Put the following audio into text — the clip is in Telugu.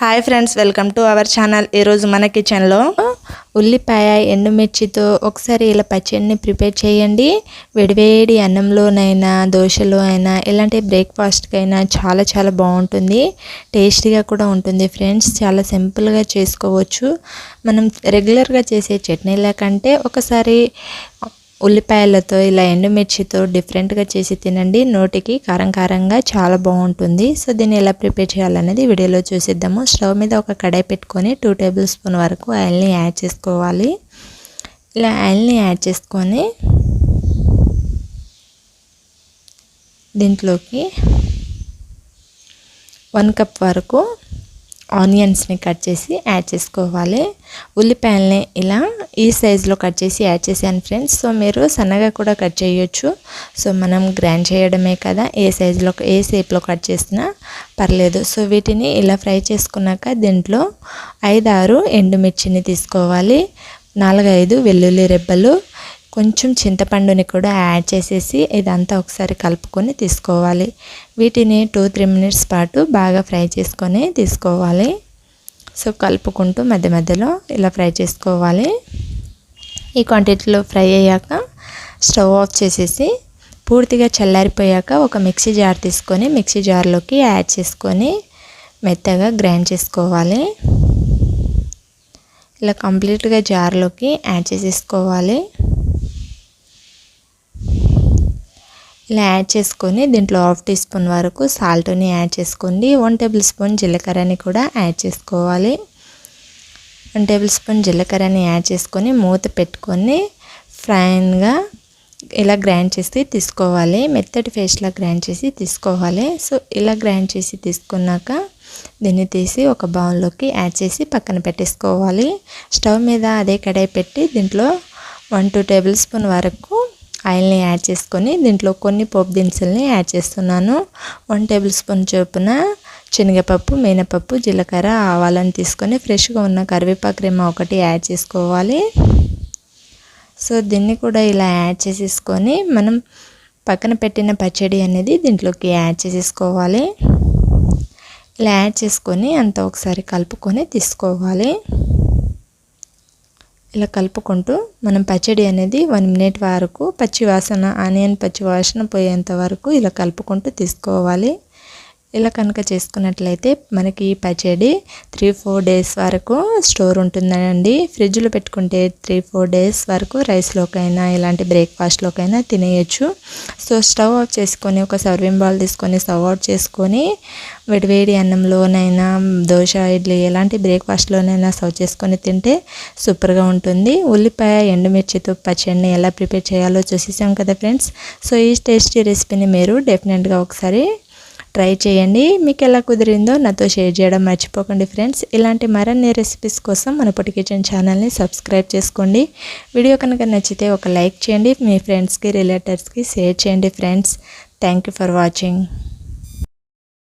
Hi friends welcome to our channel. ఈరోజు మన కిచెన్లో ఉల్లిపాయ ఎండుమిర్చితో ఒకసారి ఇలా పచ్చడిని ప్రిపేర్ చేయండి. వేడివేడి అన్నంలోనైనా దోశలో అయినా ఇలాంటి బ్రేక్ఫాస్ట్కైనా చాలా చాలా బాగుంటుంది. టేస్టీగా కూడా ఉంటుంది ఫ్రెండ్స్. చాలా సింపుల్గా చేసుకోవచ్చు. మనం రెగ్యులర్గా చేసే చట్నీల కంటే ఒకసారి ఉల్లిపాయలతో ఇలా ఎండుమిర్చితో డిఫరెంట్గా చేసి తినండి. నోటికి కారం కారంగా చాలా బాగుంటుంది. సో దీన్ని ఎలా ప్రిపేర్ చేయాలనేది వీడియోలో చూసిద్దాము. స్టవ్ మీద ఒక కడాయి పెట్టుకొని టూ టేబుల్ స్పూన్ వరకు ఆయిల్ని యాడ్ చేసుకోవాలి. ఇలా ఆయిల్ని యాడ్ చేసుకొని దీంట్లోకి వన్ కప్ వరకు ఆనియన్స్ని కట్ చేసి యాడ్ చేసుకోవాలి. ఉల్లిపాయల్ని ఇలా ఈ సైజులో కట్ చేసి యాడ్ చేశాను ఫ్రెండ్స్. సో మీరు సన్నగా కూడా కట్ చేయొచ్చు. సో మనం గ్రైండ్ చేయడమే కదా ఏ సైజులో ఏ షేప్లో కట్ చేసినా పర్లేదు. సో వీటిని ఇలా ఫ్రై చేసుకున్నాక దీంట్లో ఐదారు ఎండుమిర్చిని తీసుకోవాలి. నాలుగైదు వెల్లుల్లి రెబ్బలు కొంచెం చింతపండుని కూడా యాడ్ చేసేసి ఇదంతా ఒకసారి కలుపుకొని తీసుకోవాలి. వీటిని టూ త్రీ మినిట్స్ పాటు బాగా ఫ్రై చేసుకొని తీసుకోవాలి. సో కలుపుకుంటూ మధ్య మధ్యలో ఇలా ఫ్రై చేసుకోవాలి. ఈ క్వాంటిటీలో ఫ్రై అయ్యాక స్టవ్ ఆఫ్ చేసేసి పూర్తిగా చల్లారిపోయాక ఒక మిక్సీ జార్ తీసుకొని మిక్సీ జార్లోకి యాడ్ చేసుకొని మెత్తగా గ్రైండ్ చేసుకోవాలి. ఇలా కంప్లీట్గా జార్లోకి యాడ్ చేసేసుకోవాలి. ఇలా యాడ్ చేసుకొని దీంట్లో హాఫ్ టీ స్పూన్ వరకు సాల్ట్ని యాడ్ చేసుకోండి. వన్ టేబుల్ స్పూన్ జీలకర్రని కూడా యాడ్ చేసుకోవాలి. వన్ టేబుల్ స్పూన్ జీలకర్రని యాడ్ చేసుకొని మూత పెట్టుకొని ఫ్రైన్గా ఇలా గ్రైండ్ చేసి తీసుకోవాలి. మెత్తటి ఫేస్లా గ్రైండ్ చేసి తీసుకోవాలి. సో ఇలా గ్రైండ్ చేసి తీసుకున్నాక దీన్ని తీసి ఒక బౌల్లోకి యాడ్ చేసి పక్కన పెట్టేసుకోవాలి. స్టవ్ మీద అదే కడాయి పెట్టి దీంట్లో వన్ టూ టేబుల్ స్పూన్ వరకు ఆయిల్ని యాడ్ చేసుకొని దీంట్లో కొన్ని పోపు దినుసుల్ని యాడ్ చేస్తున్నాను. వన్ టేబుల్ స్పూన్ చొప్పున శనగపప్పు మినపప్పు జీలకర్ర ఆవాలను తీసుకొని ఫ్రెష్గా ఉన్న కరివేపాకు రేమ ఒకటి యాడ్ చేసుకోవాలి. సో దీన్ని కూడా ఇలా యాడ్ చేసేసుకొని మనం పక్కన పెట్టిన పచ్చడి అనేది దీంట్లోకి యాడ్ చేసేసుకోవాలి. ఇలా యాడ్ చేసుకొని అంతా ఒకసారి కలుపుకొని తీసుకోవాలి. ఇలా కలుపుకుంటూ మనం పచ్చడి అనేది వన్ మినిట్ వరకు పచ్చి వాసన ఆనియన్ పచ్చి వాసన పోయేంత వరకు ఇలా కలుపుకుంటూ తీసుకోవాలి. ఇలా కనుక చేసుకున్నట్లయితే మనకి ఈ పచ్చడి త్రీ ఫోర్ డేస్ వరకు స్టోర్ ఉంటుందండి ఫ్రిడ్జ్లో పెట్టుకుంటే త్రీ ఫోర్ డేస్ వరకు రైస్లోకైనా ఇలాంటి బ్రేక్ఫాస్ట్లోకైనా తినేయచ్చు. సో స్టవ్ ఆఫ్ చేసుకొని ఒక సర్వింగ్ బాల్ తీసుకొని స్టవ్ అవుట్ చేసుకొని వేడివేడి అన్నంలోనైనా దోశ ఇడ్లీ ఎలాంటి బ్రేక్ఫాస్ట్లోనైనా సర్వ్ చేసుకొని తింటే సూపర్గా ఉంటుంది. ఉల్లిపాయ ఎండుమిర్చితో పచ్చడిని ఎలా ప్రిపేర్ చేయాలో చూసేసాం కదా ఫ్రెండ్స్. సో ఈ టేస్టీ రెసిపీని మీరు డెఫినెట్గా ఒకసారి ట్రై చేయండి. మీకు ఎలా కుదిరిందో నాతో షేర్ చేయడం మర్చిపోకండి ఫ్రెండ్స్. ఇలాంటి మరిన్ని రెసిపీస్ కోసం మన పొట్టి కిచెన్ ఛానల్ని సబ్స్క్రైబ్ చేసుకోండి. వీడియో కనుక నచ్చితే ఒక లైక్ చేయండి. మీ ఫ్రెండ్స్కి రిలేటివ్స్కి షేర్ చేయండి ఫ్రెండ్స్. Thank for watching.